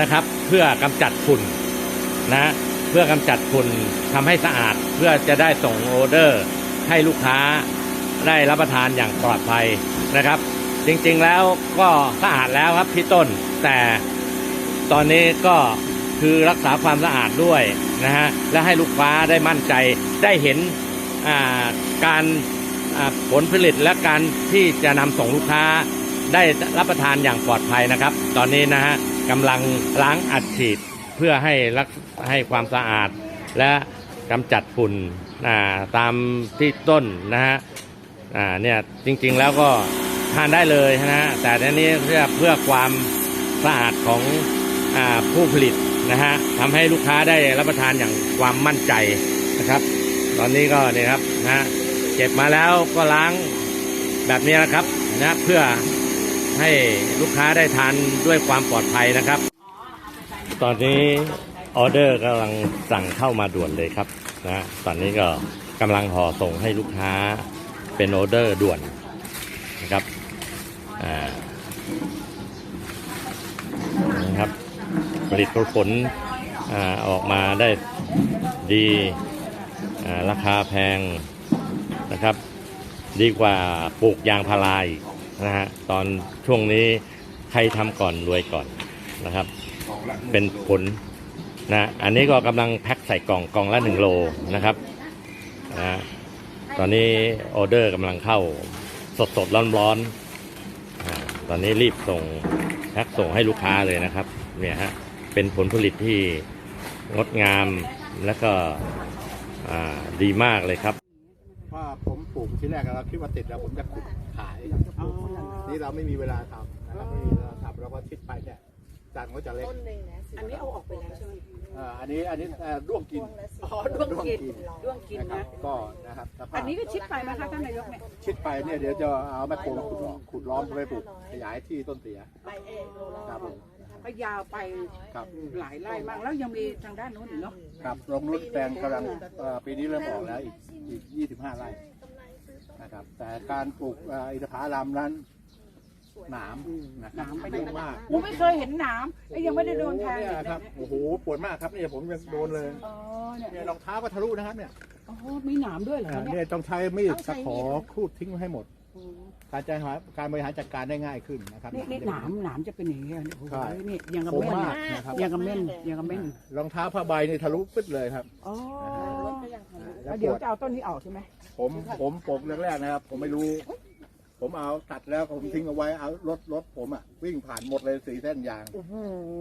นะครับ เพื่อกำจัดฝุ่นนะเพื่อกำจัดฝุ่นทำให้สะอาดเพื่อจะได้ส่งออเดอร์ ให้ลูกค้าได้รับประทานอย่างปลอดภัยนะครับ จริงๆแล้วก็สะอาดแล้วครับพี่ต้น แต่ตอนนี้ก็คือรักษาความสะอาดด้วยนะฮะและให้ลูกค้าได้มั่นใจได้เห็นการผลผลิตและการที่จะนำส่งลูกค้าได้รับประทานอย่างปลอดภัยนะครับ ตอนนี้นะฮะ กำลังล้างอัดฉีดเพื่อให้รักให้ความสะอาด และกำจัดฝุ่นตามที่ต้นนะฮะเนี่ยจริงๆแล้วก็ทานได้เลยนะฮะแต่อันนี้เพื่อเพื่อความสะอาดของอผู้ผลิตนะฮะทำให้ลูกค้าได้รับประทานอย่างความมั่นใจนะครับ ตอนนี้ก็เนี่ยครับนะฮะเก็บมาแล้วก็ล้างแบบนี้นะครับนะเพื่อ ให้ลูกค้าได้ทานด้วยความปลอดภัยนะครับ ตอนนี้ออเดอร์กำลังสั่งเข้ามาด่วนเลยครับนะตอนนี้ก็กำลังห่อส่งให้ลูกค้าเป็นออเดอร์ด่วนนะครับอ่านะครับผลิตผลอ่าออกมาได้ดีอ่าราคาแพงนะครับ ดีกว่าปลูกยางพาราอีก นะฮะตอนช่วงนี้ใครทำก่อนรวยก่อนนะครับ เป็นผลนะอันนี้ก็กำลังแพ็คใส่กล่องกล่องละหนึ่งโลนะครับนะตอนนี้ออเดอร์กำลังเข้าสดสดร้อนร้อนตอนนี้รีบส่งแพ็คส่งให้ลูกค้าเลยนะครับเนี่ยฮะเป็นผลผลิตที่งดงามและก็ดีมากเลยครับ ปลูกที่แรกเราคิดว่าติดแล้วผมจะขุดขาย นี่เราไม่มีเวลาทำนะครับไม่มีเวลาทำเราก็คิดไปเนี่ยจานก็จะเล็ก อันนี้เอาออกไปแล้วใช่ไหมเอ่ออันนี้อันนี้เอ่อด้วงกินอ๋อด้วงกินด้วงกินนะครันะ บก็นะครับสภาพอันนี้ก็ชิดไปไหมคะท่านนายกเนี่ย ชิดไปเนี่ยเดี๋ยวจะเอาแมคโครมาขุดล้อมขุดล้อมไปปลูกขยายที่ต้นเสียครับผมก็ยาวไปครับ หลายไร่มากแล้วยังมีทางด้านโน้นอีกเนาะ ครับโรงนุชแปลงกำลังเอ่อปีนี้เริ่มออกแล้วอีกอีก 25 ไร่ นะครับ แต่การปลูกเอ่ออินทผลัมนั้นหนามนะครับเยอะมาก กูไม่เคยเห็นหนามไอ้ยังไม่ได้โดนแทงเนี่ยเลยครับโอ้โหปวดมากครับเนี่ยผมยังโดนเลยอ๋อเนี่ยเนี่ยรองเท้าก็ทะลุนะครับเนี่ยอ๋อมีหนามด้วยเหรออ่าคะเนี่ยเนี่ยต้องใช้มีดตะขอครูดทิ้งให้หมดการจะหาการบริหารจัดการได้ง่ายขึ้นนะครับนี่นี่หนามหนามจะเป็นอย่างนี้ยโอ้โหใช่นี่ยังกับคมเม่นมากอะนะครับ ยังกับเม่นยังกับเม่นรองเท้าผ้าใบนี่ทะลุปึ๊ดเลยครับ อ๋อ แล้แล้ววปเดี๋ยววดจะเอาต้นนี้ออกใช่ไหมผมผมปลูกแรกๆนะครับ ผมไม่รู้ ผมเอาตัดแล้วผมทิ้งเอาไว้เอารถรถผมอะวิ่งผ่านหมดเลยสีเส้นยางโอ้โห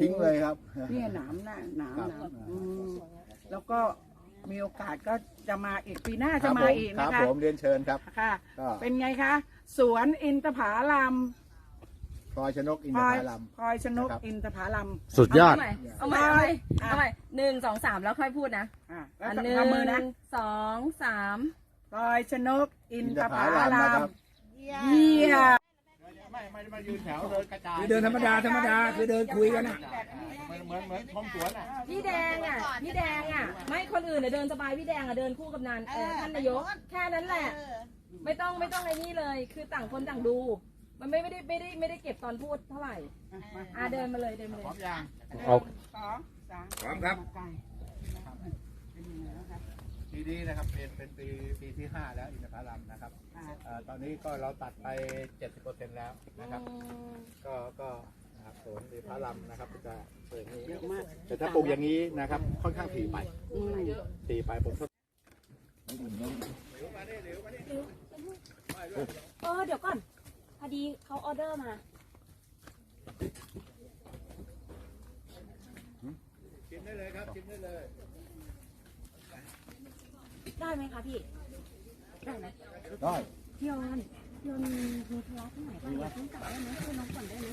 ทิ้งเลยครับเนี่ยหนามน่ะหนามครับหนามอืมแล้วก็มีโอกาสก็จะมาอีกปีหน้าคจะรับมาผมอีกครันะบคะผมเรียนเชิญครับค่ะก็เป็นไงคะ สวนอินทผาลัม พลอยชนกอินพทลอยผลัม พลอยชนกนะครับ อินทผาลัมสุดยอด เอาใหม่เอาใหม่เอาใหม่หนึ่งสองสามแล้วค่อยพูดนะอะแล้วอันก็หนึ่งทำมือนะสองสามพลอยชนกอินอินททผาผลัมลันะคมรับเยี่ยม ไม่ไม่ได้มายืนแถวเดินกระจายคือเดินธรรมดาธรรมดาคือเดินคุยกันอะ เหมือนเหมือนเหมือนชมสวนอะ พี่แดงอะพี่แดงอะ ไม่คนอื่นเน่ยเดินสบายพี่แดงอะเดินคู่กับนานเออท่านนายกแค่นั้นแหละ ไม่ต้องไม่ต้องไอ้นี่เลย คือต่างคนต่างดู มันไม่ไม่ได้ไม่ได้ไม่ได้เก็บตอนพูดเท่าไหร่อะเดินมาเลยเดินมาเลพร้อยมยังเอา สองสามพร้อมครับ ไก่เป็นยังไงบ้างครับ ปีนี้นะครับเป็นเป็นปีปีที่ห้าแล้วอินทผลัมนะครับอ่า เอ่อตอนนี้ก็เราตัดไป 70%แล้วนะครับ ก็ก็นะครับสวนอินทผลัมนะครับจะเปิดนี้เยอะมาก แต่ถ้าปลูกอย่างนี้นะครับ ค่อนข้างถี่ไปอืมถี่ไปผมทดเออเดี๋ยวก่อนพ อดีเขาออเดอร์มา ชิมได้เลยครับชิมได้เลยได้ไหมคะพี่ ได้ไหมได้พี่ยอนพี่ยอนมีมีธุระที่ไหนบ้างเดี๋ยวเพิ่งกลับได้ไหมช่วยน้องก่อนได้ไหม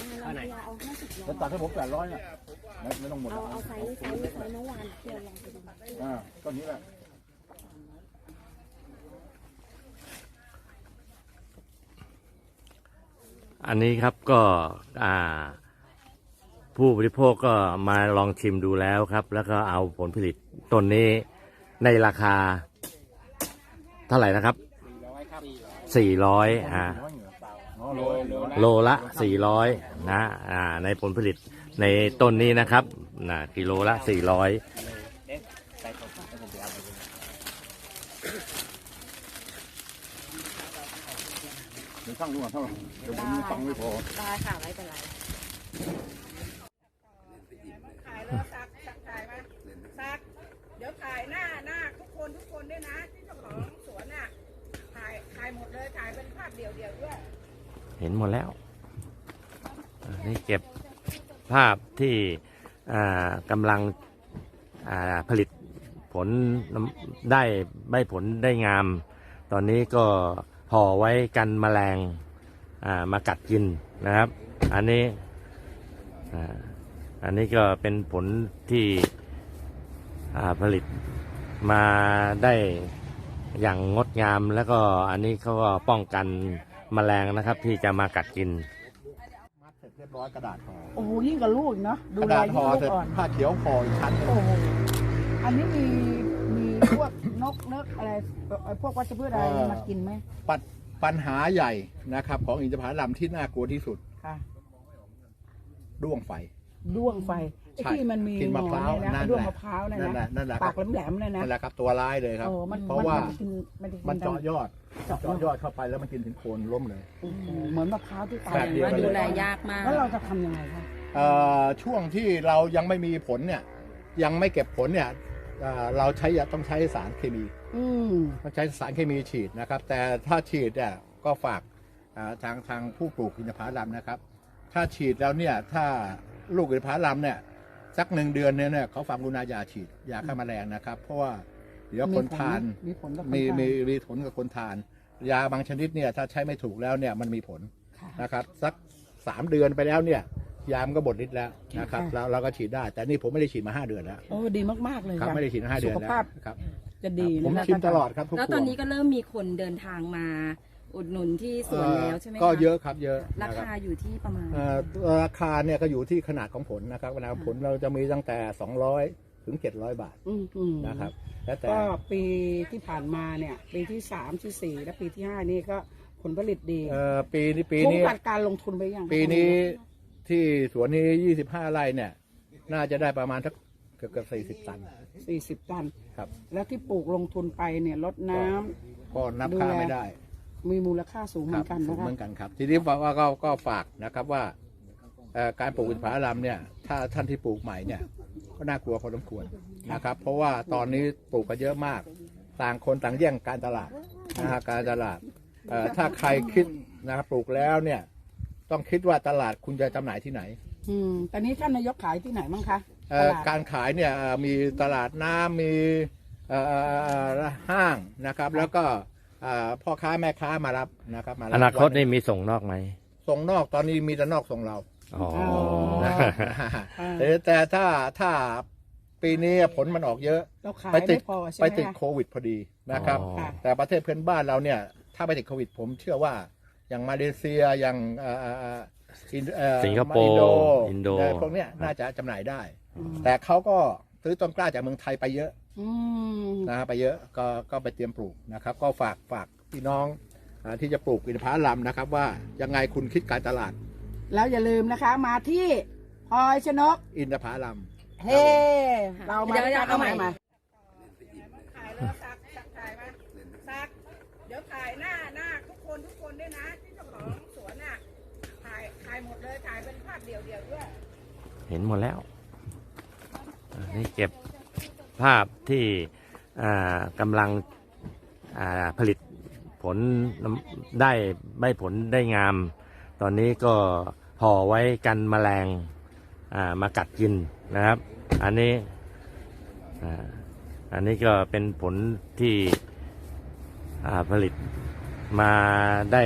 อ่าเราพยายามเอาห้าสิบโลจะตัดให้ผมแปดร้อยเนี่ยไม่ไม่ต้องหมดเอานะเอาไซส์ไซส์ไซส์เมื่อวานพี่ยอนลองไปดูอ่าต้นนี้แหละ อันนี้ครับก็อ่าผู้บริโภคก็มาลองชิมดูแล้วครับ แล้วก็เอาผลผลิตต้นนี้ในราคา เท่าไหร่นะครับสี่ร้อยครับสี่ร้อยอ่าน้อยเหนือเปล่าอ๋อโลละ400นะอ่าในผลผลิตในต้นนี้นะครับนะกิโลละ400 เดี๋ยวช่างดูก่อนเท่าไหร่เดี๋ยวผมฟังไม่พอได้ค่ะไม่เป็นไรขายแล้วซักซักขายไหมซัก เดี๋ยวถ่ายหน้าหน้าทุกคนทุกคนด้วยนะที่เจ้าของสวนอะถ่ายถ่ายหมดเลยถ่ายเป็นภาพเดี่ยวๆด้วยเห็นหมดแล้วอ่านี่เก็บภาพที่อ่ากำลังอ่าผลิตผลได้ใบผลได้งาม ตอนนี้ก็ ห่อไว้กันแมลงอ่ามากัดกินนะครับ อันนี้อ่าอันนี้ก็เป็นผลที่อ่าผลิตมาได้อย่างงดงามแล้วก็อันนี้เขาก็ป้องกันแมลงนะครับที่จะมากัดกินมัดเสร็จเรียบร้อยกระดาษห่อโอ้โหยิ่งกับลูกเนาะดูกระแลดาษยิ่ห่งอลูกเสร็จอ่อนผ้าเขียวห่ออีกชั้นหนึ่งโอ้โหอันนี้มีมีพวก นกเนกอะไรเอ่อพวกวัชพืชอะไรมากินไหมปัญปัญหาใหญ่นะครับ ของอินทผลัมที่น่ากลัวที่สุดค่ะด้วงไฟ ด้วงไฟไอ้ใช่ที่มันมีกินมะพร้าวหนอนนั่เนี่ยนะด้วงนแหละมะพร้าวเนี่ยนั่นแหนะละนั่นแหละคปารักบแหลมๆเลยนะนั่นแหละครับตัวร้ายเลยครับ โอ้มันเพราะว่านกินมันจะกิมันนเจาะยอดเจาะเจาะยอดเข้าไปแล้วมันกินถึงโคนล้มเลย โอ้โหเหมือนมะพร้าวที่ตายแบบเดียวว่ากันดูเลยแลยากมาก แล้วเราจะทำยังไงคะ เอ่อช่วงที่เรายังไม่มีผลเนี่ย ยังไม่เก็บผลเนี่ย เอ่อเราใช้ต้องใช้สารเคมีอืมต้องใช้สารเคมีฉีดนะครับ แต่ถ้าฉีดเนี่ยก็ฝากอ่าทางทางผู้ปลูกอินทผลัมนะครับ ถ้าฉีดแล้วเนี่ยถ้าลูกอินทผลัมเนี่ยสักหนึ่งเดือนเนี่ยเนี่ยเขาฟังรุณาอย่าฉีดยาฆ่าแมลงนะครับ เพราะว่าเดี๋ยวคนทานมีผลกับคนมีทานมีมีผลกับคนทาน ยาบางชนิดเนี่ยถ้าใช้ไม่ถูกแล้วเนี่ยมันมีผลค่ะนะครับ สักสามเดือนไปแล้วเนี่ย ยามันก็บดฤทธิ์แล้วนะครับค่ะ แล้วเราก็ฉีดได้ แต่นี่ผมไม่ได้ฉีดมาห้าเดือนแล้ว โอ้ดีมาก ๆ เลยครับค่ะไม่ได้ฉีดมาห้าเดือนสุขแล้วภาพครับจะดีผมนะชิมตลอดครับทุกแล้วขตวอนดนี้ก็เริ่มมีคนเดินทางมาอุดหนุนที่สวนแล้วใช่ไหมก็คะเยอะครับเยอะรานะบคาอยู่ที่ประมาณ เอ่อราคาเนี่ยก็อยู่ที่ขนาดของผลนะครับขนาดของผลเราจะมีตั้งแต่ 200 ถึง 700 บาทอืมอืมนะครับแล้วแต่ ก็ปีที่ผ่านมาเนี่ย ปีที่สามที่สี่และปีที่ห้านี่ก็ผลผลิตดีเอ่อปีนี้ปีคุ้มนี้ กับการลงทุนไปยัง ปีนี้ ที่สวนนี้25ไร่เนี่ย น่าจะได้ประมาณสักเกือบเกือบ40ตัน สี่สิบตัน ครับ แล้วที่ปลูกลงทุนไปเนี่ยลดน้ำ ก็นับดูค่าแลไม่ได้ มีมูลค่าสูงเหคมืรัอนกันสูนะงคะเหมือนกันครับ ทีนี้บอกว่าก็ก็ฝากนะครับว่าเอ่อการปลูกอินทผลัมเนี่ย ถ้าท่านที่ปลูกใหม่เนี่ย ก็น่ากลัวพอสมควรนะครับ เพราะว่าตอนนี้ปลูกกันเยอะมาก ต่างคนต่างแย่งการตลาดนะฮะการตลาดเอ่อถ้าใครคิดนะครับปลูกแล้วเนี่ย ต้องคิดว่าตลาดคุณจะจำหน่ายที่ไหน อืมตอนนี้ท่านนายกขายที่ไหนบ้างคะเอ่อตลาดการขายเนี่ยเอ่อมีตลาดน้ำมีเอ่อเอ่อเอ่อห้างนะครับ แล้วก็เอ่อพ่อค้าแม่ค้ามารับนะครับมารับอนาคตวันี่มีส่งนอกไหมส่งนอกตอนนี้มีแต่นอกส่งเรา อ๋อนะอ่าแต่แต่ถ้าถ้าปีนี้ผลมันออกเยอะ เราขายไปติไม่ดพอใช่ไปไหมติดคะโควิดพอดีนะครับ อ๋อค่ะแต่ประเทศเพื่อนบ้านเราเนี่ย ถ้าไปติดโควิดผมเชื่อว่า อย่างมาเลเซียอย่างเอ่อเอ่อเอ่ออินเอ่อสิงคโปร์อินโดอินโดเอ่อพวกเนี้ยน่าจะจำหน่ายได้อืมแต่เขาก็ซื้อต้นกล้าจากเมืองไทยไปเยอะอืมนะฮะไปเยอะก็ก็ไปเตรียมปลูกนะครับ ก็ฝากฝากพี่น้องอาที่จะปลูกอินทผลัมนะครับ ว่ายังไงคุณคิดการตลาด แล้วอย่าลืมนะคะมาที่พลอยชนก อินทผลัมเฮ้เรามาเดี๋ยวด้วยกันเอาใหม่ มาขายแล้วซักซักขายไหมซัก เดี๋ยวถ่ายหน้าหน้าทุกคนทุกคนด้วยนะที่เจ้าของสวนอะถ่ายถ่ายหมดเลยถ่ายเป็นภาพเดี่ยวๆด้วย เห็นหมดแล้วนี่เก็บภาพที่กำลังผลิตผลได้ใบผลได้งาม ตอนนี้ก็ห่อไว้กันแมลงามากัดกินนะครับ อันนี้อันนี้ก็เป็นผลที่ผลิตมาได้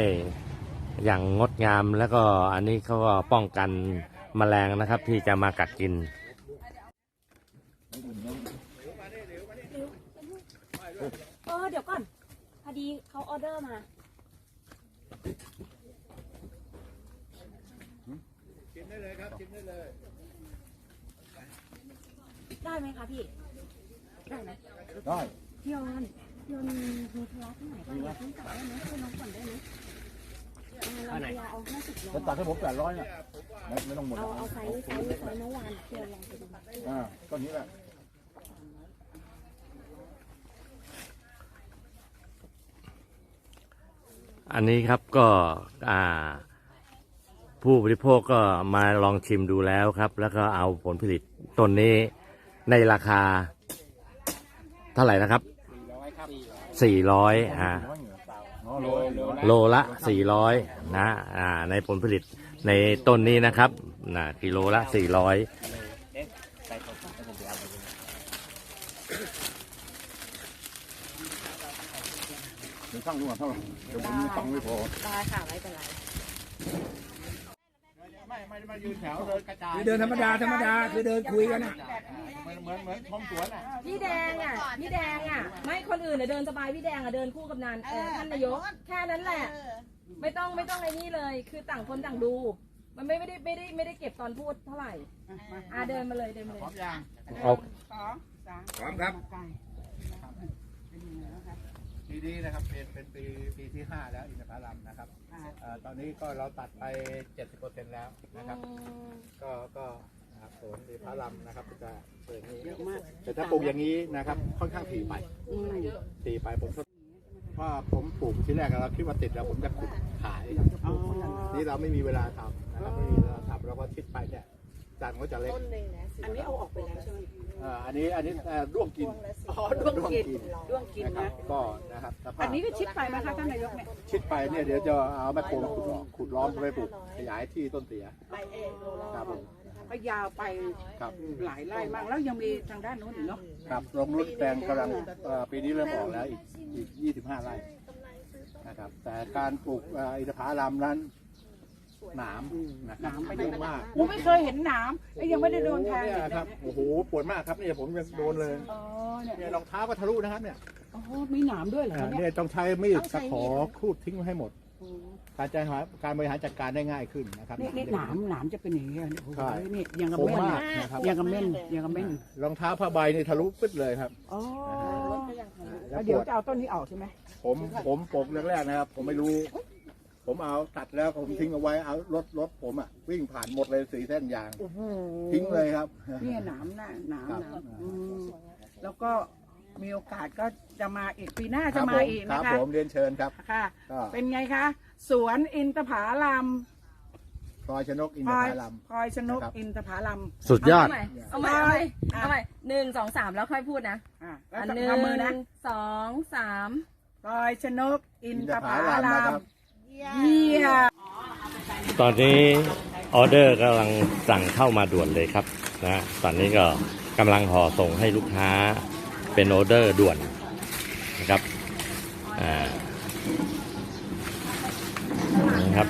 อย่างงดงามแล้วก็อันนี้เขาก็ป้องกัน แมลงนะครับ ที่จะมากัดกิน เออเดี๋ยวก่อน พอดีเขาออเดอร์มาชิมได้เลยครับชิมได้เลย ได้ไหมคะพี่ ได้ไหมได้พี่ยอนพี่ยอนมีธุระที่ไหนบ้างอยากต้องกลับได้ไหมช่วยน้องก่อนได้ไหมเราพยายามเอาห้าสิบโล จะตัดให้ผมแปดร้อยเนี่ย ไม่ไม่ต้องหมดเอาเอาไซส์ไซส์ไซส์เมื่อวานที่เราลองไปดูอ่าก็นี้แหละอันนี้ครับก็อ่า ผู้บริโภคก็มาลองชิมดูแล้วครับ แล้วก็เอาผลผลิตต้นนี้ในราคา เท่าไหร่นะครับสี่ร้อยอ่าอ๋อโรยโรยโลละสี่ร้อยนะอ่าในผลผลิต ในต้นนี้นะครับนะกิโลละสี่ร้อยเดี๋ยวช่างดูก่อนเท่าไหร่เดี๋ยวผมฟังไม่พอได้ค่ะไม่เป็นไรไม่ไม่ได้มายืนแถวเดินกระจายคือเดินธรรมดาธรรมดาคือเดินคุยกันอะเหมือนเหมือนเหมือนท้องสวนอะพี่แดงอะพี่แดงอะ ไม่คนอื่นเนี่ยเดินสบายพี่แดงอะเดินคู่กับนานเออท่านนายกแค่นั้นแหละ ไม่ต้องไม่ต้องไอ้นี่เลย คือต่างคนต่างดู มันไม่ไม่ได้ไม่ได้ไม่ได้เก็บตอนพูดเท่าไหร่อ่าเดินมาเลยเดินมาเลย พร้อมยังเอา สองสามพร้อมครับปีนี้นะครับเป็นเป็นปีปีที่ห้าแล้วอินทผลัมนะครับเอ่อตอนนี้ก็เราตัดไปเจ็ดสิบเปอร์เซ็นต์แล้วนะครับ ก็ก็นะครับสวนอินทผลัมนะครับก็จะเปิดนี้แต่ถ้าปลูกอย่างนี้นะครับค่อนข้างถี่ไปถี่ไปผมทด ว่าผมปลูกที่แรกเราคิดว่าติดแล้วผมจะขุดขายนี่เราไม่มีเวลาทำนะครับไม่มีเวลาทำเราก็ทิดไปเนี่ยจานก็จะเล็ก อันนี้เอาออกไปแล้วใช่ไหมเอ่ออันนี้อันนี้เอ่อร่วงกิน อ๋อด้วงกินด้วงกินนะครันะบก็นะครับสภาพอันนี้ก็ชิดไปไหมคะท่านนายกเนี่ย ชิดไปเนี่ยเดี๋ยวจะเอาแมคโครมาขุดล้อมขุดล้อมไปปลูกขยายที่ต้นเสียครับผมก็ ยาวไปครับหลายไร่มากแล้วยังมีทางด้านโน้นอีกเนาะครับโรงนุชแปลงกำลังเอ่อปีนี้เริ่มออกแล้วอีกอีก 25 ไร่นะครับ แต่การปลูกเอ่ออินทผลัมนั้นหนามนะครับเยอะมากกูไม่เคยเห็นหนามไอ้ยังไม่ได้โดนแทงเนี่ยเลยครับโอ้โหปวดมากครับเนี่ยผมยังโดนเลยอ๋อเนี่ยเนี่ยรองเท้าก็ทะลุนะครับเนี่ยอ๋อมีหนามด้วยเหรออ่าคะเนี่ยเนี่ยต้องใช้มีดตะขอครูดทิ้งไว้ให้หมด การจะหาการบริหารจัดการได้ง่ายขึ้นนะครับนี่นี่หนามหนามจะเป็นอย่างนี้ยโอ้โหใช่นี่ยังกับคมเม่นมากอะนะครับยังกับเม่นยังกับเม่นรองเท้าผ้าใบนี่ทะลุปึ๊ดเลยครับอ๋อแล้แล้ววปเดี๋ยววดจะเอาต้นนี้ออกใช่ไหมผมผมปลูกแรกๆนะครับ ผมไม่รู้ ผมเอาตัดแล้วผมทิ้งเอาไว้เอารถรถผมอะวิ่งผ่านหมดเลยสีเส้นยาง โอ้โหทิ้งเลยครับเนี่ยหนามน่ะหนามครับหนามอืมแล้วก็มีโอกาสก็จะมาอีกปีหน้าคจะรับมาผมอีกครันะบคะผมเรียนเชิญครับ ค่ะก็เป็นไงคะ สวนอินทผลัมพลอยชนกอินพทลอยผลัม พลอยชนกนะครับ อินทผลัมสุดยอด เอาใหม่เอาใหม่เอาใหม่หนึ่งสองสามแล้วค่อยพูดนะอะแล้วอันต้องหนึ่งทำมือนะสองสามพลอยชนกอินอินททผผลัมลันะคมรับเยี่ยม ตอนนี้ออเดอร์กำลังสั่งเข้ามาด่วนเลยครับนะตอนนี้ก็กำลังห่อส่งให้ลูกค้าเป็นออเดอร์ด่วนนะครับอ่านะครับ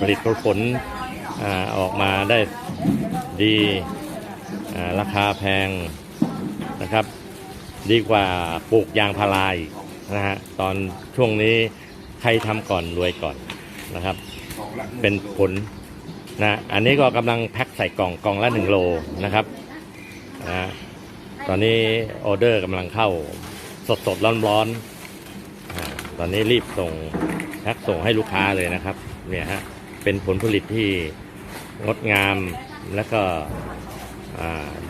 ผลิตผลอออกมาได้ดีราคาแพงนะครับ ดีกว่าปลูกยางพาราอีกนะฮะตอนช่วงนี้ใครทำก่อนรวยก่อนนะครับ เป็นผลนะอันนี้ก็กำลังแพ็คใส่กล่องกล่องละหนึ่งโลนะครับนะตอนนี้ออเดอร์กำลังเข้าสดสดร้อนร้อนตอนนี้รีบส่งแพ็คส่งให้ลูกค้าเลยนะครับ เนี่ยฮะ เป็นผลผลิตที่งดงามและก็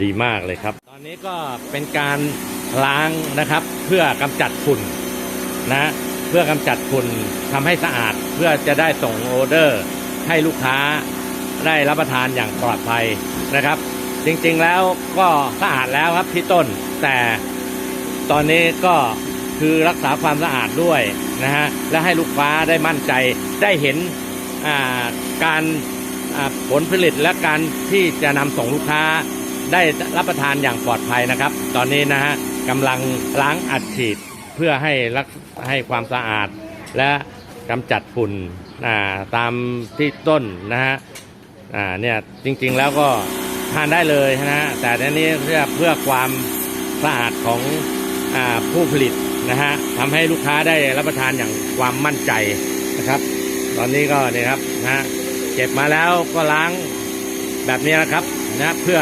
ดีมากเลยครับ ตอนนี้ก็เป็นการล้างนะครับ เพื่อกำจัดฝุ่นนะเพื่อกำจัดฝุ่นทำให้สะอาดเพื่อจะได้ส่งออเดอร์ ให้ลูกค้าได้รับประทานอย่างปลอดภัยนะครับ จริงๆแล้วก็สะอาดแล้วครับที่ต้น แต่ตอนนี้ก็คือรักษาความสะอาดด้วยนะฮะและให้ลูกค้าได้มั่นใจได้เห็น การผลผลิตและการที่จะนำส่งลูกค้าได้รับประทานอย่างปลอดภัยนะครับ ตอนนี้นะฮะกำลังล้างอัดฉีดเพื่อให้รักให้ความสะอาด และกำจัดฝุ่นตามที่ต้นนะฮะเนี่ยจริงๆแล้วก็ทานได้เลยนะฮะแต่อันนี้เพื่อเพื่อความสะอาดของอผู้ผลิตนะฮะทำให้ลูกค้าได้รับประทานอย่างความมั่นใจนะครับ ตอนนี้ก็เนี่ยครับนะฮะเก็บมาแล้วก็ล้างแบบนี้นะครับนะเพื่อ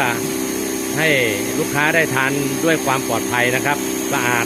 ให้ลูกค้าได้ทานด้วยความปลอดภัยนะครับสะอาด